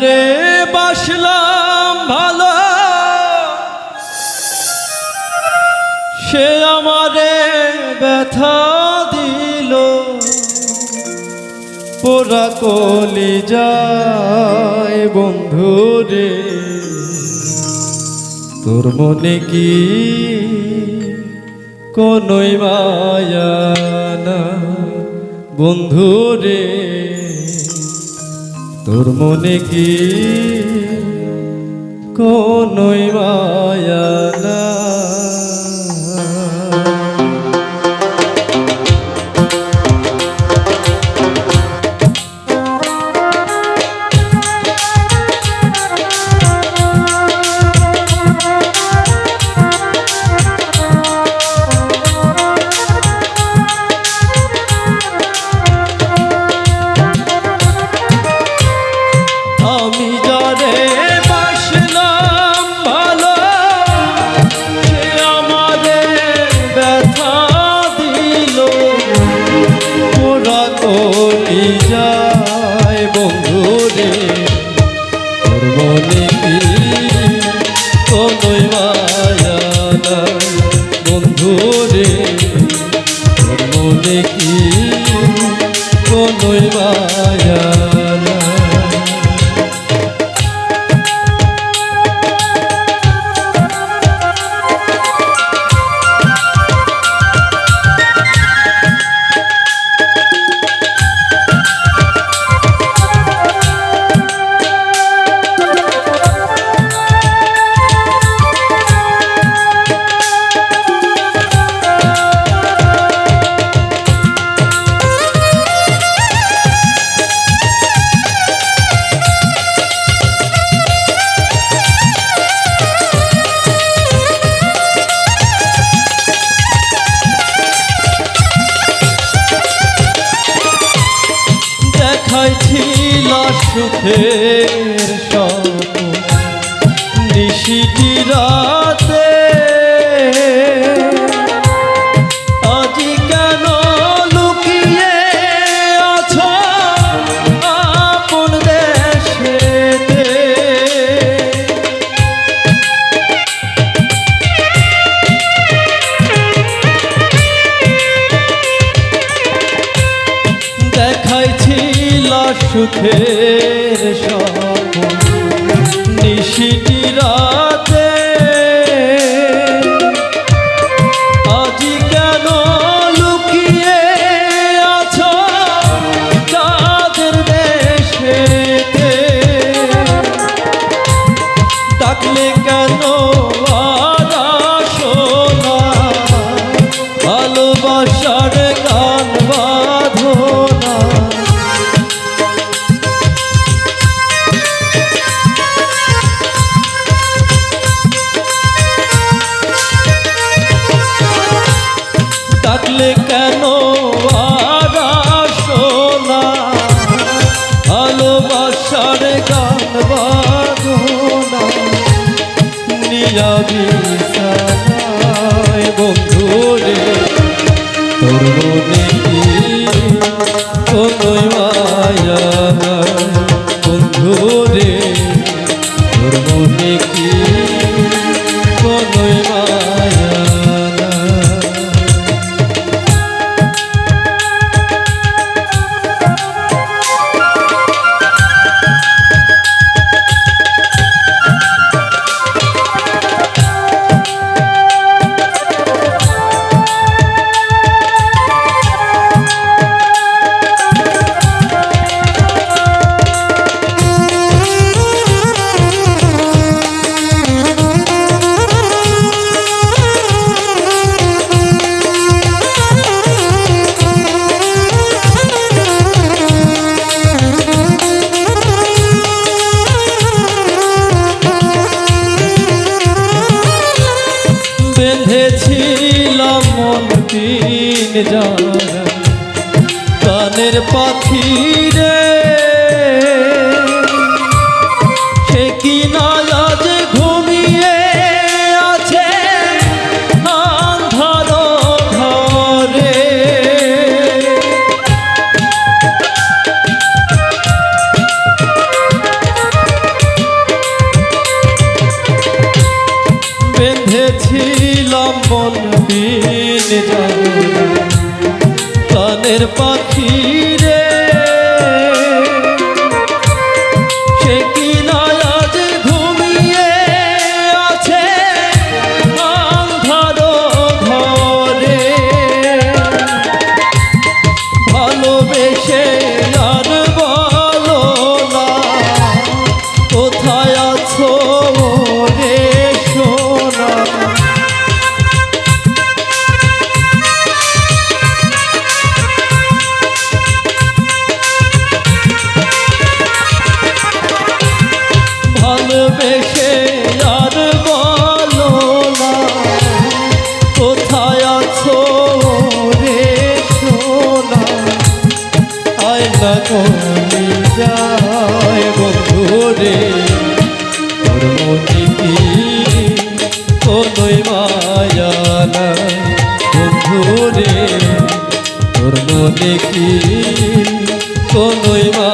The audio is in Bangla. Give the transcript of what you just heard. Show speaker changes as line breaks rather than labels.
রে বাসলাম ভালো। সে আমারে ব্যথা দিল। পোড়া কলি যায় বন্ধু রে। তোর মনে কি কোনই মায়া না বন্ধু রে? তোর মনে কি কোনই মায়া না বন্ধু রে তোর মনে কি দেখাইছিল সুখের স্বপ্ন। নিশিটি সুখের স্বপ্ন নিশিটি গান বাঁধো না নিয়াবি সানায় বন্ধু রে বেঁধেছিলাম মন তিন জানা। কানের পাখি বেঁধেছিলাম মন দিন তাদের পাখি আয় না কলি যায় বন্ধু রে। তোর মনে কি? কোনোই মায়া নাই বন্ধু রে। তোর মনে কি? কোনোই মায়া